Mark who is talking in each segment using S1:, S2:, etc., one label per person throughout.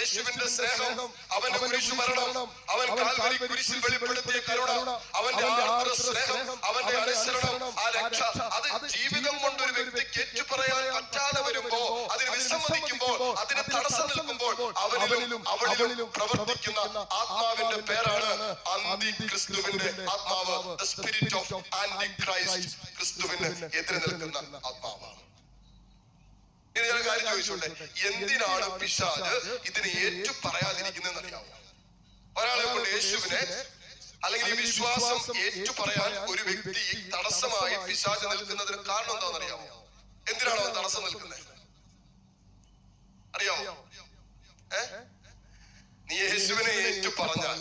S1: യേശുവിന്റെ സ്നേഹം
S2: അവന്റെ കുരിശു മരണം അവൻ കാൽവരി കുരിശിൽ വെളിപ്പെടുത്തിയ കരുണ അവന്റെ ആർദ്ര സ്നേഹം അവന്റെ അനുസരണം ആ രക്ഷ അത് ജീവിതം കൊണ്ട് ഒരു വ്യക്തിക്ക് ഏറ്റുപറയാൻ പറ്റാതെ വരുമ്പോ അതിന് വിസമ്മതിക്കുമ്പോൾ അതിന് തടസ്സം നിൽക്കുമ്പോൾ അവരിലും അവളിലും പ്രവർത്തിക്കുന്ന ആത്മാവിന്റെ പേരാണ് അന്തി ക്രിസ്തുവിന്റെ ആത്മാവ് the spirit of antichrist ക്രിസ്തുവിന് എതിരെ നിൽക്കുന്ന ഒരു കാര്യം ചോദിച്ചോട്ടെ? എന്തിനാണ് പിശാജ് ഇതിനെ ഏറ്റു പറയാതിരിക്കുന്നതെന്ന് അറിയാമോ ഒരാളെ കൊണ്ട് യേശുവിനെ അല്ലെങ്കിൽ ഈ വിശ്വാസം ഏറ്റു പറയാൻ ഒരു വ്യക്തി തടസ്സമായി പിശാജ് നിൽക്കുന്നതിന് കാരണം എന്താണെന്ന് അറിയാമോ എന്തിനാണ് അവൻ തടസ്സം നിൽക്കുന്നത് അറിയാമോ ഏ? നീ യേശുവിനെ ഏറ്റു പറഞ്ഞാൽ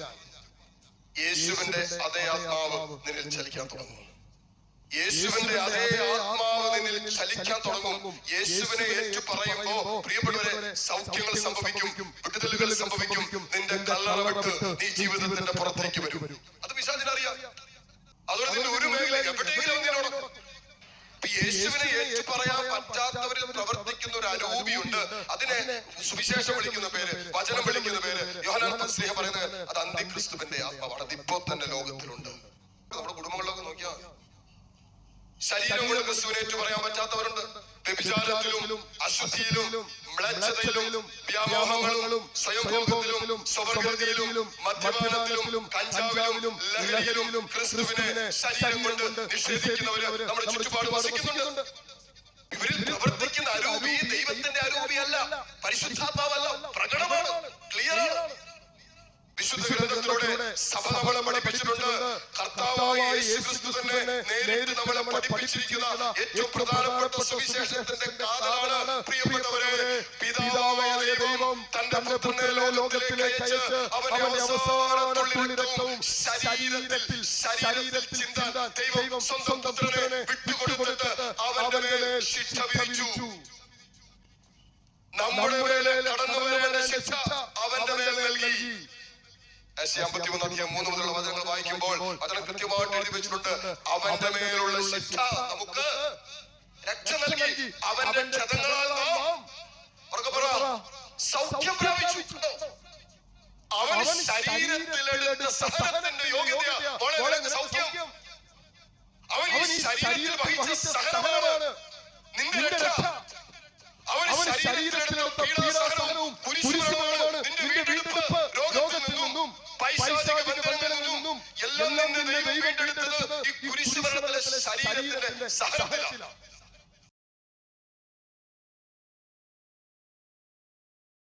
S2: യേശുവിന്റെ അതേ ആത്മാവ് നിന്നിൽ ചലിക്കാൻ തുടങ്ങും. യേശുവിന്റെ അതേ ആത്മാവ് നിന്നിൽ ചലിക്കാൻ തുടങ്ങും. യേശുവിനെ ഏറ്റു പറയുമ്പോ പ്രിയപ്പെട്ടവരെ സൗഖ്യങ്ങൾ സംഭവിക്കും. വിടുതലുകൾ സംഭവിക്കും. നിന്റെ കല്ലറ വിട്ട് നീ ജീവിതത്തിന്റെ പുറത്തേക്ക് വരും. അത് പിശാചിന് അറിയാം. അതുകൊണ്ട് നിന്റെ ഒരു മേഖല എവിടെയെങ്കിലും യേശുവിനെ ഏറ്റു പറയാൻ പറ്റാത്തവരിൽ പ്രവർത്തിക്കുന്ന ഒരു അരൂപിയുണ്ട് അതിനെ സുവിശേഷം വിളിക്കുന്ന പേര് വചനം വിളിക്കുന്ന പേര് യോഹനാൻ സ്നേഹം പറയുന്നത് അത് അന്തിക്രിസ്തുവിന്റെ ആത്മാവാണ്. ഇപ്പോ തന്നെ ശരീരം കൊണ്ട് സൂര്യേറ്റ് പറയാൻ പറ്റാത്തവരുണ്ട്. വ്യഭിചാരത്തിലും അശുദ്ധിയിലും മ്ലേച്ഛതയിലും വ്യാമോഹങ്ങളിലും സ്വയംഭോഗത്തിലും സ്വവർഗത്തിലും മദ്യപാനത്തിലും കഞ്ചാവിലും ലഹരിയിലും ക്രിസ്തുവിനെ ശരീരം കൊണ്ട് നിഷേധിക്കുന്നവര് നമ്മുടെ ചുറ്റുപാട് വസിക്കുന്നുണ്ട്. ഇവരിൽ പ്രവർത്തിക്കുന്ന അരൂപി ദൈവത്തിന്റെ അരൂപിയല്ല പരിശുദ്ധാത്മാവല്ല നേരിട്ട് നമ്മളെ പഠിപ്പിച്ചിരിക്കുന്ന ഏറ്റവും പ്രധാനപ്പെട്ട സുവിശേഷത്തിന്റെ കാതലാണ് പ്രിയപ്പെട്ടവരെ പിതാവായ ദൈവം തന്റെ പുത്രനെ ലോകത്തിലേക്ക് അയച്ച് അവന്റെ ശരീരത്തിൽ ശരീരത്തിൽ ചിന്താൻ ദൈവം സ്വന്തം പുത്രനെ വിട്ടുകൊടുത്തിട്ട് അവന്റെ മേൽ ശിക്ഷ വിധിച്ചു. നമ്മുടെ മേലെ കടന്നു വരേണ്ട ശിക്ഷ അവന്റെ മേൽ നൽകി. ഏശയ്യ 51 അധ്യായം മൂന്ന് മുതലുള്ള വചനങ്ങൾ വായിക്കുമ്പോൾ അതിൽ കൃത്യമായിട്ട് എഴുതി വെച്ചിട്ടുണ്ട്. അവന്റെ മേലുള്ള ശിക്ഷ നമുക്ക് രക്ഷ നൽകി. അവന്റെ ക്ഷതങ്ങളാൽ സൗഖ്യം പ്രാപിച്ചു അവൻ ശരീരത്തിലെടുത്ത സഹനത്തിന്റെ യോഗ്യത വളരെ സൗഖ്യം. അവൻ ഈ ശരീരത്തിൽ വഹിച്ച സഹനമാണ്. നിന്റെ രക്ഷ. അവൻ ശരീരത്തിലെടുത്ത പീഡ എല്ലാം നിന്റെ ദൈവം ഏറ്റെടുത്തത് ഈ കുരിശുമരണത്തിലെ ശരീരത്തിന്റെ സഹനത്തിലാണ്.